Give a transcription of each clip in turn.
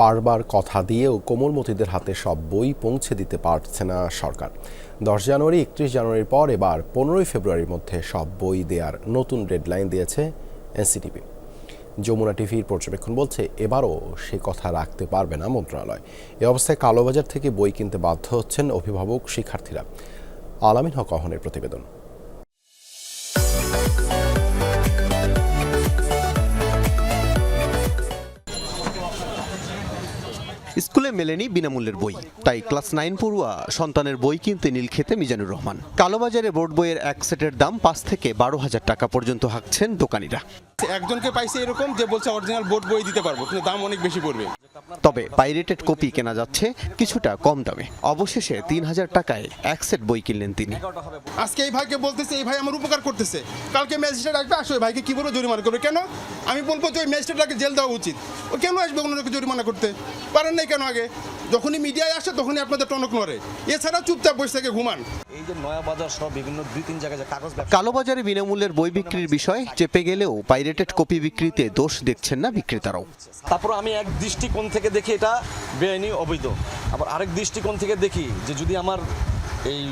বারবার কথা দিয়েও কোমলমতিদের হাতে সব বই পৌঁছে দিতে পারছে না সরকার। দশ জানুয়ারি, একত্রিশ জানুয়ারির পর এবার পনেরোই ফেব্রুয়ারির মধ্যে সব বই দেওয়ার নতুন ডেডলাইন দিয়েছে এনসিটিভি। যমুনা টিভির পর্যবেক্ষণ বলছে, এবারও সে কথা রাখতে পারবে না মন্ত্রণালয়। এ অবস্থায় কালোবাজার থেকে বই কিনতে বাধ্য হচ্ছেন অভিভাবক শিক্ষার্থীরা। আলামিন হক অহনের প্রতিবেদন। স্কুলে মেলেনি বিনামূল্যের বই। তাই ক্লাস নাইন পড়ুয়া সন্তানের বই কিনতে নীল খেতে মিজানুর রহমান। কালোবাজারে বোর্ড বইয়ের এক সেটের দাম পাঁচ থেকে বারো হাজার টাকা পর্যন্ত হাঁকছেন দোকানিরা। একজনকে পাইছে এরকম যে বলছে অরিজিনাল বোর্ড বই দিতে পারব কিন্তু দাম অনেক বেশি পড়বে। তবে পাইরেটেড কপি কেনা যাচ্ছে কিছুটা কম দামে। অবশেষে তিন হাজার টাকায় এক সেট বই কিনলেন তিনি। আজকে এই ভাইকে বলতেছে এই ভাই আমার উপকার করতেছে। কালকে ম্যাজিস্ট্রেট আসবে আসো ভাইকে কি বলব জরিমানা করবে? কেন? আমি বলব যে ওই ম্যাজিস্ট্রেটটাকে জেল দেওয়া উচিত। ও কেন আসবে ওনাকে জরিমানা করতে? পারেন নাই কেন আগে? যখনই মিডিয়ায় আসে তখনই আপনাদের টনক নড়ে। এছাড়া চুপচাপ বসে থেকে ঘুমান। এই যে নয়া বাজার সহ বিভিন্ন দুই তিন জায়গায় কাগজ কালোবাজারে বিনামূল্যের বই বিক্রির বিষয় চেপে গেলেও পাইরেটেড কপি বিক্রিতে দোষ দেখছেন না বিক্রেতারাও। তারপর আমি এক দৃষ্টিকোণ থেকে দেখি এটা বেআইনি অবৈধ। আবার আরেক দৃষ্টিকোণ থেকে দেখি যে যদি আমার এই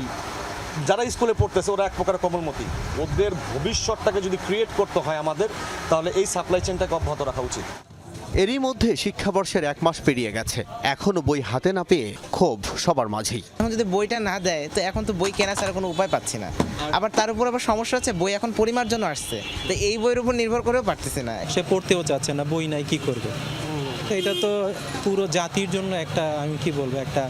যারা স্কুলে পড়তেছে ওরা এক প্রকার কমলমতি। ওদের ভবিষ্যৎটাকে যদি ক্রিয়েট করতে হয় আমাদের তাহলে এই সাপ্লাই চেনটাকে অব্যাহত রাখা উচিত। এরই মধ্যে শিক্ষাবর্ষের এক মাস পেরিয়ে গেছে। এখনও বই হাতে না পেয়ে ক্ষোভ সবার মাঝেই। এখন যদি বইটা না দেয় তো এখন তো বই কেনা ছাড়া কোনো উপায় পাচ্ছি না। আবার তার উপর আবার সমস্যা হচ্ছে বই এখন পরিমার জন্য আসছে। তো এই বইয়ের উপর নির্ভর করেও পারতেছে না। সে পড়তেও চাচ্ছে না বই নাই কি করবে? তো এটা তো পুরো জাতির জন্য একটা আমি কি বলব একটা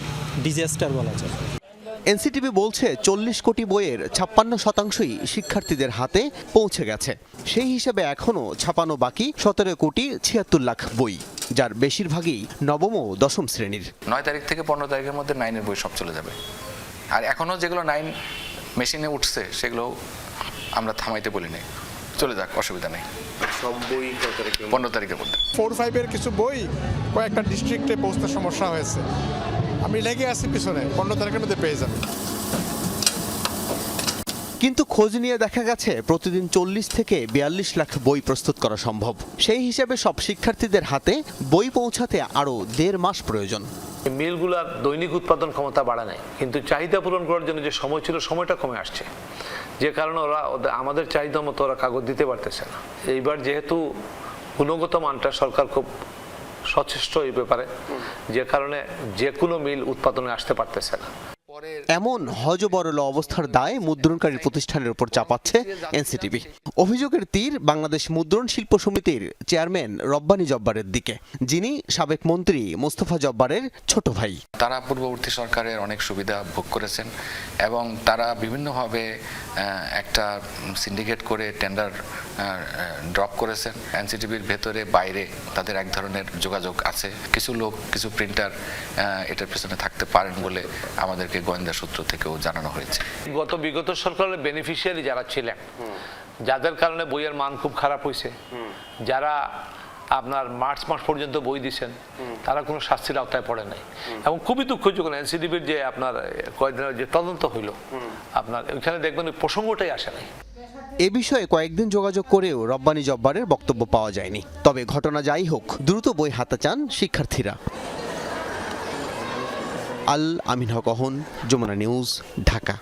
ডিজাস্টার বলা যায়। এনসিটিভি বলছে চল্লিশ কোটি বইয়ের ছাপ্পান্ন শতাংশই শিক্ষার্থীদের হাতে পৌঁছে গেছে। সেই হিসেবে এখনও ছাপানো বাকি সতেরো কোটি ছিয়াত্তর লাখ বই যার বেশিরভাগই নবম ও দশম শ্রেণির। নয় তারিখ থেকে পনেরো তারিখের মধ্যে নাইনের বই সব চলে যাবে। আর এখনও যেগুলো নাইন মেশিনে উঠছে সেগুলো আমরা থামাইতে বলি নাই। চলে যাক অসুবিধা নেই। সব বই পনেরো তারিখের মধ্যে। ফোর ফাইভের কিছু বই কয়েকটা ডিস্ট্রিক্টে পৌঁছতে সমস্যা হয়েছে। আমি লেগে আছি পিছনে পনেরো তারিখের মধ্যে পেয়ে যাবেন। কিন্তু খোঁজ নিয়ে দেখা গেছে প্রতিদিন চল্লিশ থেকে বিয়াল্লিশ লাখ বই প্রস্তুত করা সম্ভব। সেই হিসাবে সব শিক্ষার্থীদের হাতে বই পৌঁছাতে আরও দেড় মাস প্রয়োজন। মিলগুলার দৈনিক উৎপাদন ক্ষমতা বাড়া নাই। কিন্তু চাহিদা পূরণ করার জন্য যে সময় ছিল সময়টা কমে আসছে। যে কারণে ওরা আমাদের চাহিদা মতো ওরা কাগজ দিতে পারতেছে না। এইবার যেহেতু গুণগত মানটা সরকার খুব সচেষ্ট এই ব্যাপারে। যে কারণে যে কোনো মিল উৎপাদনে আসতে পারতেছে না। এমন হজবরল অবস্থার দায় মুদ্রণকারী প্রতিষ্ঠানের উপর চাপাচ্ছে এনসিটিভি। অভিযোগের তীর বাংলাদেশ মুদ্রণ শিল্প সমিতির চেয়ারম্যান রব্বানী জব্বারের দিকে যিনি সাবেক মন্ত্রী মোস্তফা জব্বারের ছোট ভাই। তারা পূর্ববর্তী সরকারের অনেক সুবিধা ভোগ করেছেন এবং তারা বিভিন্নভাবে একটা সিন্ডিকেট করে টেন্ডার ড্রপ করেছেন। এনসিটিভির ভেতরে বাইরে তাদের এক ধরনের যোগাযোগ আছে। কিছু লোক কিছু প্রিন্টার এটার পেছনে থাকতে পারেন বলে আমাদেরকে গোয়েন্দা সূত্র থেকেও জানানো হয়েছে। গত বিগত সরকারের বেনিফিশিয়ারি যারা ছিলেন যাদের কারণে বইয়ের মান খুব খারাপ হয়েছে যারা আপনার মার্চ মাস পর্যন্ত বই দিছেন তারা কোনো শাস্তির আওতায় পড়ে নাই। এবং খুবই দুঃখজনক এনসিডিবির যে আপনার কয়েকদিনের যে তদন্ত হইল আপনার ওইখানে দেখবেন ওই প্রসঙ্গটাই আসে নাই। এ বিষয়ে কয়েকদিন যোগাযোগ করেও রব্বানী জব্বারের বক্তব্য পাওয়া যায়নি। তবে ঘটনা যাই হোক দ্রুত বই হাতে চান শিক্ষার্থীরা। আল আমিন হক অহন যমুনা নিউজ ঢাকা।